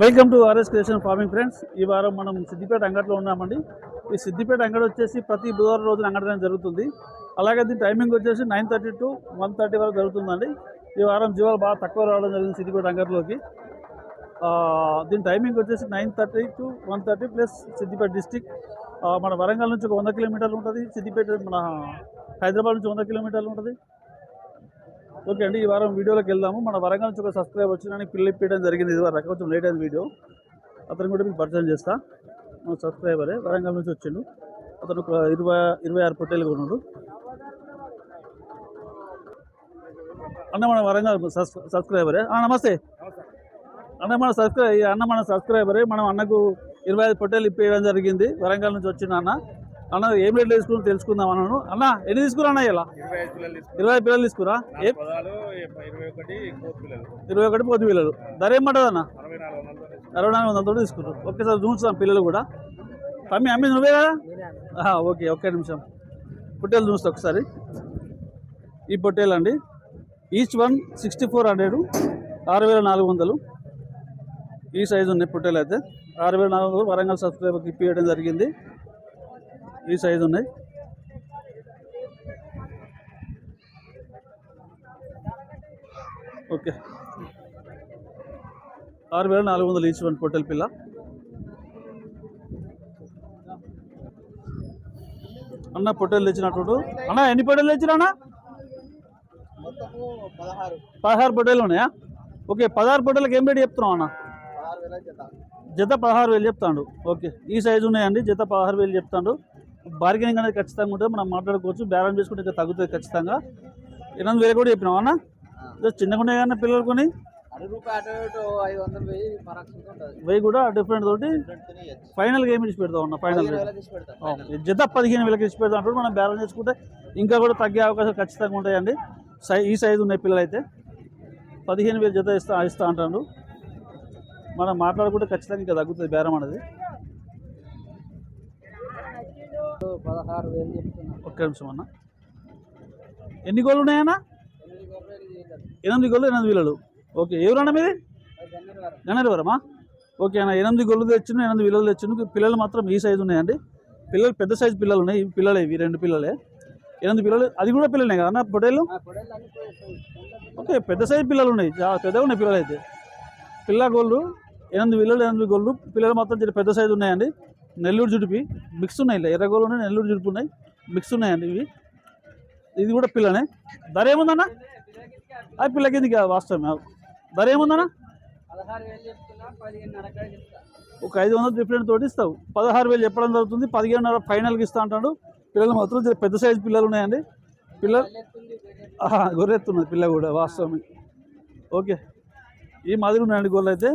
Welcome to RS creation farming friends ఈ వారం మనం సిద్దిపేట అంగట్లో ఉన్నామండి. ఈ సిద్దిపేట అంగడి వచ్చేసి ప్రతి బుధవారం రోజున అంగడి జరుగుతుంది. అలాగే దీని టైమింగ్ వచ్చేసి nine thirty to one thirty వరకు జరుగుతుందండి. ఈ వారం జీవాలు బాగా తక్కువ రావడం జరిగింది సిద్దిపేట అంగట్లోకి దీని టైమింగ్ వచ్చేసి nine thirty to one thirty plus Siddipet district మన వరంగల్ నుంచి ఒక వంద కిలోమీటర్లు ఉంటుంది. సిద్దిపేట మన హైదరాబాద్ నుంచి వంద కిలోమీటర్లు ఉంటుంది. ఓకే అండి ఈ వారం వీడియోలోకి వెళ్దాము. మన వరంగల్ నుంచి ఒక సబ్స్క్రైబ్ వచ్చిన పిల్లలు ఇప్పించడం జరిగింది. ఇది వరకు కొంచెం లేట్ అయిన వీడియో అతను కూడా మీకు పరిచయం చేస్తా. మన సబ్స్క్రైబరే వరంగల్ నుంచి వచ్చిండు. అతను ఒక ఇరవై ఇరవై ఆరు పొట్టేలు కొన్నాడు. అన్న మన వరంగల్ సబ్స్- సబ్స్క్రైబరే నమస్తే. అన్న మన సబ్స్క్రై అన్న మన సబ్స్క్రైబరే మనం అన్నకు ఇరవై ఐదు పొట్టేలు ఇప్పించడం జరిగింది. వరంగల్ నుంచి వచ్చిన అన్న. అన్న ఏం రేట్లు తీసుకుని తెలుసుకుందాం అన్నాను. అన్న ఎన్ని తీసుకురా అన్న ఇలా? ఇరవై పిల్లలు తీసుకురా ఇరవై ఒకటి కోతి పిల్లలు. ధర ఏమంటుంది అన్న? అరవై నాలుగు వందలతో తీసుకున్నాం. అరవై నాలుగు వందలతో తీసుకుంటారు ఒకేసారి చూస్తాం పిల్లలు కూడా. తమ్మి అమ్మి నువ్వే కదా? ఓకే ఒకే నిమిషం. పొట్టేలు చూస్తా ఒకసారి. ఈ పొట్టేలు అండి. Each one sixty four hundred ఆరు వేల నాలుగు వందలు. ఈ సైజు ఉన్నాయి పొట్టేలు అయితే. ఆరు వేల నాలుగు వందలు వరంగల్ సబ్స్క్రైబర్కి ఇప్పియడం జరిగింది. ఈ సైజు ఉన్నాయి. ఓకే. ఆరు వేల నాలుగు వందలు ఈచ్ వన్ పొట్టెల పిల్ల. అన్న పొట్టెలు తెచ్చినట్టు అన్న ఎన్ని పొట్టెలు తెచ్చినా పదహారు పొట్టేలు ఉన్నాయా? ఓకే పదహారు పొట్టెలకు ఏం రేటు చెప్తున్నావు అన్న? జత పదహారు వేలు చెప్తాడు. ఓకే ఈ సైజు ఉన్నాయండి. జత పదహారు వేలు చెప్తాడు. బార్గెనింగ్ అనేది ఖచ్చితంగా ఉంటుంది. మనం మాట్లాడుకోవచ్చు. బేరం చేసుకుంటే ఇంకా తగ్గుతుంది ఖచ్చితంగా. ఎనిమిది వేలు కూడా చెప్పినావు అన్న? జస్ట్ చిన్నగా ఉన్నాయి కానీ పిల్లలు కొని అటు వెయ్యి కూడా డిఫరెంట్ తోటి. ఫైనల్గా ఏమి ఇచ్చి పెడతావు అన్న ఫైనల్ పెడతాం. జత పదిహేను వేలకి ఇచ్చి పెడతాం అంటారు మనం బ్యాలెన్స్ చేసుకుంటే ఇంకా కూడా తగ్గే అవకాశాలు ఖచ్చితంగా ఉంటాయండి. సై ఈ సైజు ఉన్నాయి పిల్లలు అయితే పదిహేను వేలు జత ఇస్తా ఇస్తా అంటాడు మనం మాట్లాడుకుంటే ఖచ్చితంగా ఇంకా తగ్గుతుంది బేరం అనేది. పదహారు వేలు ఒక్క నిమిషం అన్న. ఎన్ని గోళ్ళు ఉన్నాయన్న? ఎనిమిది గోళ్ళు ఎనిమిది వేలలు. ఓకే ఎవరన్నా మీది? అది గన్నేరువారం. గణేరవరమా ఓకే అన్న ఎనిమిది గొళ్ళు తెచ్చిన ఎనిమిది విలువలు తెచ్చిన. పిల్లలు మాత్రం ఈ సైజు ఉన్నాయండి. పిల్లలు పెద్ద సైజు పిల్లలు ఉన్నాయి పిల్లలే ఇవి రెండు పిల్లలే. ఎనిమిది పిల్లలు అది కూడా పిల్లలే కదా పోయి- ఓకే పెద్ద సైజు పిల్లలు ఉన్నాయి. చాలా పెద్దగా ఉన్నాయి పిల్లలు అయితే పిల్ల గోళ్ళు ఎనిమిది పిల్లలు ఎనిమిది గోళ్ళు పిల్లలు మాత్రం పెద్ద సైజు ఉన్నాయండి. నెల్లూరు జుడిపి. మిక్స్ ఉన్నాయి ఇలా ఎర్ర ఉన్నాయి నెల్లూరు జుడిపి ఉన్నాయి. మిక్స్ ఉన్నాయండి ఇవి. ఇది కూడా పిల్లనే. ధర ఏముందన్న? అది పిల్ల కిందికి వాస్తవమే. ధర ఏముందన్న? ఒక ఐదు వందలు డిఫరెంట్ తోటి ఇస్తావు. పదహారు వేలు చెప్పడం జరుగుతుంది. పదిహేనున్నర ఫైనల్కి ఇస్తా అంటాడు. పిల్లలు మాత్రం పెద్ద సైజు పిల్లలు ఉన్నాయండి. పిల్లలు గొర్రెత్తున్నది పిల్ల కూడా వాస్తవమే. ఓకే ఈ మాదిరి ఉన్నాయండి గొర్రెలు అయితే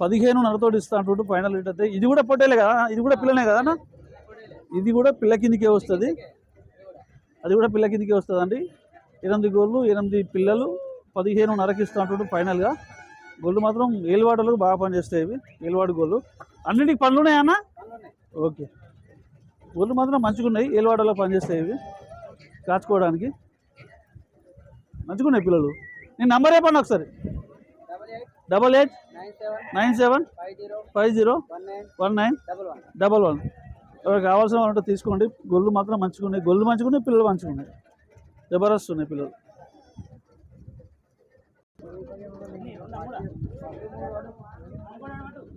పదిహేను నరతోటి ఇస్తా అంటుంటూ ఫైనల్ రేట్ అయితే. ఇది కూడా పొట్టేలే కదా? ఇది కూడా పిల్లనే కదా అన్న? ఇది కూడా పిల్ల కిందికే వస్తుంది. అది కూడా పిల్ల కిందికే వస్తుంది అండి ఎనిమిది గోళ్ళు ఎనిమిది పిల్లలు పదిహేను నరకి ఇస్తా అంటుంటూ ఫైనల్గా గోళ్ళు మాత్రం ఏలువాడలకు బాగా పనిచేస్తాయి ఇవి. ఏలువాడు గోళ్ళు అన్నిటికి పనులు అన్న? ఓకే. గోళ్ళు మాత్రం మంచిగా ఉన్నాయి. ఏలువాడలో పనిచేస్తాయి ఇవి. కాచుకోవడానికి మంచిగా ఉన్నాయి పిల్లలు. నేను నంబర్ చెప్పండి ఒకసారి? Double eight nine seven five zero one nine double one. ఎవరికి కావాల్సిన వాళ్ళు తీసుకోండి. గొల్లు మాత్రం మంచిగా ఉన్నాయి. గొల్లు మంచిగా ఉన్నాయి పిల్లలు మంచిగా ఉన్నాయి. జబర్దస్త్ ఉన్నాయి పిల్లలు.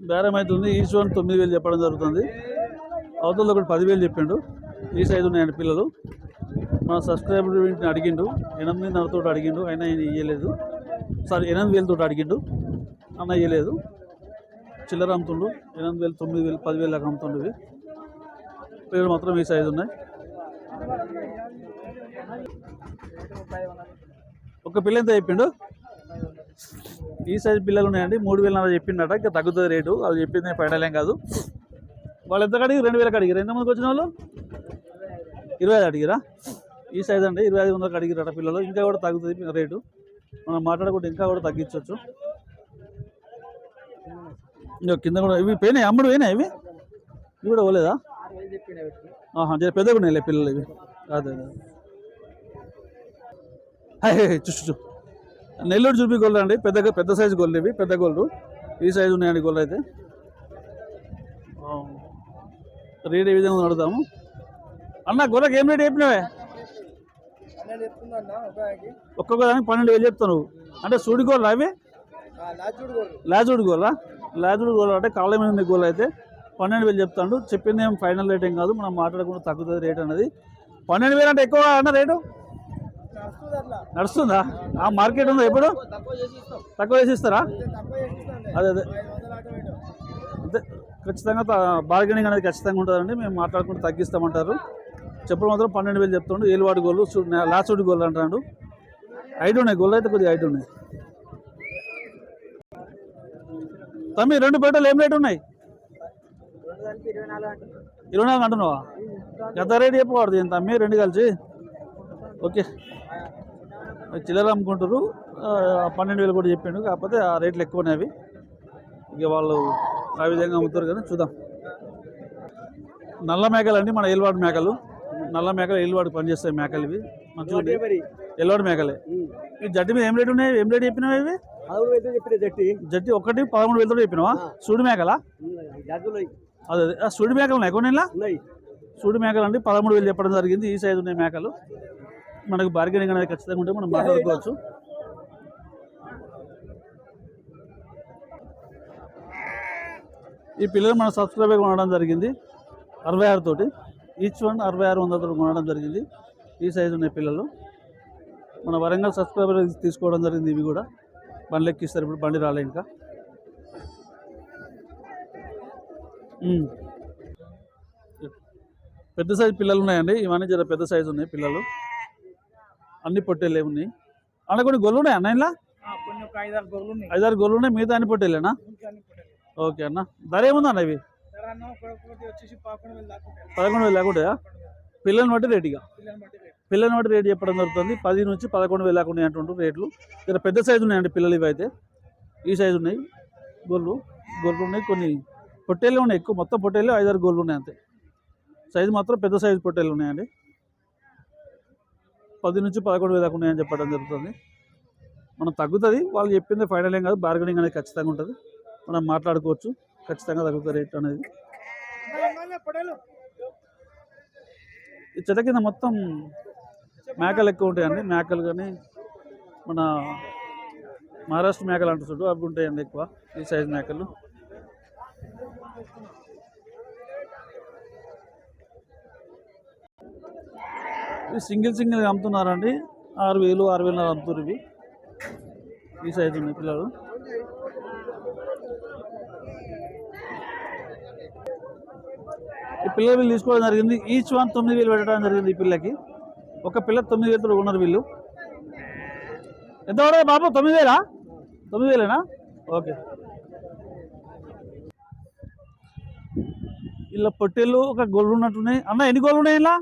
బేరం అవుతుంది. ఈచ్ వన్ తొమ్మిది వేలు చెప్పడం జరుగుతుంది. అవతల ఒకటి పదివేలు చెప్పిండు. ఈ సైజు ఉన్నాయండి పిల్లలు. మన సబ్స్క్రైబర్ వీటిని అడిగిండు. ఎనిమిదిన్నరతో అడిగిండు. అయినా ఆయన ఇయ్యలేదు. సారీ ఎనిమిది వేలతో అడిగిండు. అన్న ఇవ్వలేదు చిల్లర అమ్ముతుండు. ఎనిమిది వేలు తొమ్మిది వేలు పదివేలు దాకా అమ్ముతుండు ఇవి. పిల్లలు మాత్రం ఈ సైజు ఉన్నాయి. ఒక పిల్ల ఎంత చెప్పిండు? ఈ సైజు పిల్లలు ఉన్నాయండి. మూడు వేలు నర చెప్పిండట. ఇంకా తగ్గుతుంది రేటు. వాళ్ళు చెప్పింది ఫైనల్ ఏం కాదు. వాళ్ళు ఎంత కడిగి? రెండు వేలకు అడిగారు ఎంతమందికి వచ్చిన వాళ్ళు? ఇరవై ఐదు అడిగిరా ఈ సైజ్ అండి. ఇరవై ఐదు వందలకు అడిగిరట పిల్లలు. ఇంకా కూడా తగ్గుతుంది రేటు. మనం మాట్లాడకుండా ఇంకా కూడా తగ్గించవచ్చు. ఇంకా కింద కూడా ఇవి పోయినాయి? అమ్ముడు పోయినాయి ఇవి? ఇవి కూడా పోలేదా? జర పెద్దగా ఉన్నాయిలే పిల్లలు ఇవి. అదే అదే. హే, హే, చూ నెల్లూరు చూపి గోల్డ్ అండి. పెద్ద పెద్ద సైజు గోల్డ్ ఇవి పెద్ద గోల్డ్. ఈ సైజు ఉన్నాయండి గొర్రెలు అయితే. రేట్ ఏ విధంగా నడుతాము అన్న గొర్రెకి ఏం రేట్ చెప్పినావే? ఒక్కొక్క దానికి పన్నెండు వేలు చెప్తాను. అంటే సూడి గోళ్ళు అవి? లాజుడు గోలా లాజుడు గోల్ అంటే కాళ్ళ మీద ఉన్న గోల్ అయితే. పన్నెండు వేలు చెప్తాడు. చెప్పింది ఏం ఫైనల్ రేట్ ఏం కాదు. మనం మాట్లాడకుండా తగ్గుతుంది రేట్ అనేది పన్నెండు వేలు అంటే ఎక్కువ అన్న రేటు? నడుస్తుందా? ఆ మార్కెట్ ఉందా ఎప్పుడు? తక్కువ చేసి ఇస్తారా? అదే అదే. అంతే. ఖచ్చితంగా బార్గెనింగ్ అనేది ఖచ్చితంగా ఉంటుందండి. మేము మాట్లాడుకుంటూ తగ్గిస్తామంటారు. చెప్పుడు మాత్రం పన్నెండు వేలు చెప్తుండు. ఏలువాడు గోళ్ళు లాస్ట్ గోల్ అంటాడు. ఐదు ఉన్నాయి. గోళ్ళు అయితే కొద్దిగా ఐదు ఉన్నాయి. తమ్మి రెండు పెట్టలు ఏం రేటు ఉన్నాయి? ఇరవై నాలుగు అంటున్నావా? ఎంత రేటు చెప్పకూడదు ఇంత అమ్మి రెండు కలిసి? ఓకే. చిల్లర అమ్ముకుంటారు పన్నెండు వేలు కూడా చెప్పిండు కాకపోతే ఆ రేట్లు ఎక్కువ ఉన్నాయి ఇక వాళ్ళు ఆ విధంగా అమ్ముతారు కానీ చూద్దాం. నల్ల మేకలు అండి మన ఏలువాడు మేకలు. నల్ల మేకలు ఏలువాడు పనిచేస్తాయి మేకలు ఇవి. మంచిగా ఏలువాడు మేకలే. ఈ జట్టి మీద ఏం రేటు ఉన్నాయి? ఏం రేటు చెప్పినావు ఇవి జట్టి. ఒకటి పదమూడు వేలతో చెప్పినావా? సూడి మేకలా? అదే సూడి మేకలు ఉన్నాయి. కొన్ని సూడి మేకలు అండి పదమూడు వేలు చెప్పడం జరిగింది. ఈ సైజు ఉన్నాయి మేకలు. మనకు బార్గెనింగ్ అనేది ఖచ్చితంగా ఉంటే మనం మాట్లాడుకోవచ్చు. ఈ పిల్లలు మన సబ్స్క్రైబర్ కొనడం జరిగింది. అరవై ఆరు తోటి. ఈచ్ వన్ అరవై ఆరు వందల తోటి కొనడం జరిగింది. ఈ సైజు ఉన్నాయి పిల్లలు. మన వరంగల్ సబ్స్క్రైబర్ తీసుకోవడం జరిగింది ఇవి కూడా. బండి ఎక్కిస్తారు ఇప్పుడు బండి రాలే ఇంకా. పెద్ద సైజు పిల్లలు ఉన్నాయండి ఇవన్నీ జర పెద్ద సైజు ఉన్నాయి పిల్లలు. అన్ని పొట్టేలు ఉన్నాయి. అన్న కొన్ని గొల్లు ఉన్నాయి అన్న ఇలా ఐదారు గొల్లు ఉన్నాయి. మిగతా అన్ని పొట్టేలేనా ఓకే అన్న. ధర ఏముంది అన్న ఇవి పదకొండు వేలు పదకొండు లేకుండా పిల్లల్ని బట్టి రేట్ ఇక. పిల్లలు వాటి రేటు రేట్ చెప్పడం జరుగుతుంది. పది నుంచి పదకొండు వేలు లేకుండా అంటుంటారు రేట్లు. ఇక్కడ పెద్ద సైజు ఉన్నాయండి పిల్లలు ఇవి అయితే ఈ సైజు ఉన్నాయి. గొర్రెలు. గొర్రెలు ఉన్నాయి కొన్ని. పొట్టేళ్ళు ఉన్నాయి ఎక్కువ. మొత్తం పొట్టేళ్ళు ఐదారు గొర్రెలు ఉన్నాయి అంతే. సైజు మాత్రం పెద్ద సైజు పొట్టేళ్ళు ఉన్నాయండి. పది నుంచి పదకొండు వేలు ఉన్నాయని చెప్పడం జరుగుతుంది. మనం తగ్గుతుంది. వాళ్ళు చెప్పింది ఫైనల్ ఏం కాదు. బార్గెనింగ్ అనేది ఖచ్చితంగా ఉంటుంది. మనం మాట్లాడుకోవచ్చు. ఖచ్చితంగా తగ్గుతుంది రేట్ అనేది. ఈ చెట్ల కింద మొత్తం మేకలు ఎక్కువ ఉంటాయండి మేకలు కానీ మన మహారాష్ట్ర మేకలు అంటారు అవి ఉంటాయండి ఎక్కువ ఈ సైజు మేకలు. ఇవి సింగిల్ సింగిల్ అమ్ముతున్నారండి. ఆరు వేలు ఆరు వేలు అమ్ముతున్నారు ఇవి. ఈ సైజు ఉన్నాయి పిల్లలు. ఈ పిల్లలు వీళ్ళు తీసుకోవడం జరిగింది. ఈచ్ వన్ తొమ్మిది వేలు పెట్టడం జరిగింది ఈ పిల్లకి. ఒక పిల్ల తొమ్మిది వేలతో ఉన్నారు వీళ్ళు. ఎంత పడదు బాబు? తొమ్మిది వేలా? తొమ్మిది వేలేనా? ఓకే. ఇలా పొట్టేళ్ళు ఒక గొర్రెలు ఉన్నట్టున్నాయి. అన్న ఎన్ని గొర్రెలు ఉన్నాయి ఇలా?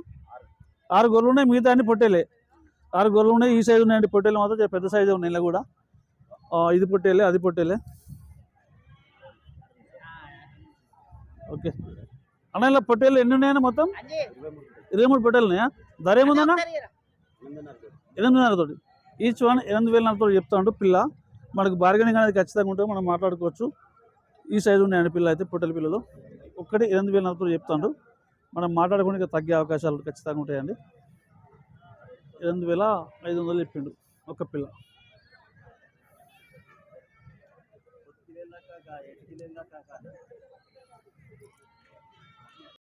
ఆరు గొర్రెలు ఉన్నాయి మిగతా అన్ని పొట్టేలే. ఆరు గొర్రెలు ఉన్నాయి ఈ సైజు ఉన్నాయండి. పొట్టేలు మాత్రం పెద్ద సైజు ఉన్నాయి ఇలా కూడా. ఇది పొట్టేలే అది పొట్టేలే. ఓకే. అన్న ఇలా పొట్టేలు ఎన్ని ఉన్నాయన్న మొత్తం? ఇరవై మూడు పొట్టేలు ఉన్నాయా? ధర ఏముందన్న ఎనిమిదిన్నర తోటి ఈచ్ వన్ ఎనిమిది వేల తోటి చెప్తాడు పిల్ల. మనకు బార్గెనింగ్ అనేది ఖచ్చితంగా ఉంటుంది మనం మాట్లాడుకోవచ్చు. ఈ సైజు ఉన్నాయండి పిల్ల అయితే పొట్టెల పిల్లలు. ఒక్కటి ఎనిమిది వేల తోటి చెప్తాడు. మనం మాట్లాడుకుంటే తగ్గే అవకాశాలు ఖచ్చితంగా ఉంటాయండి. ఎనిమిది వేల ఐదు వందలు చెప్పిండు ఒక పిల్ల.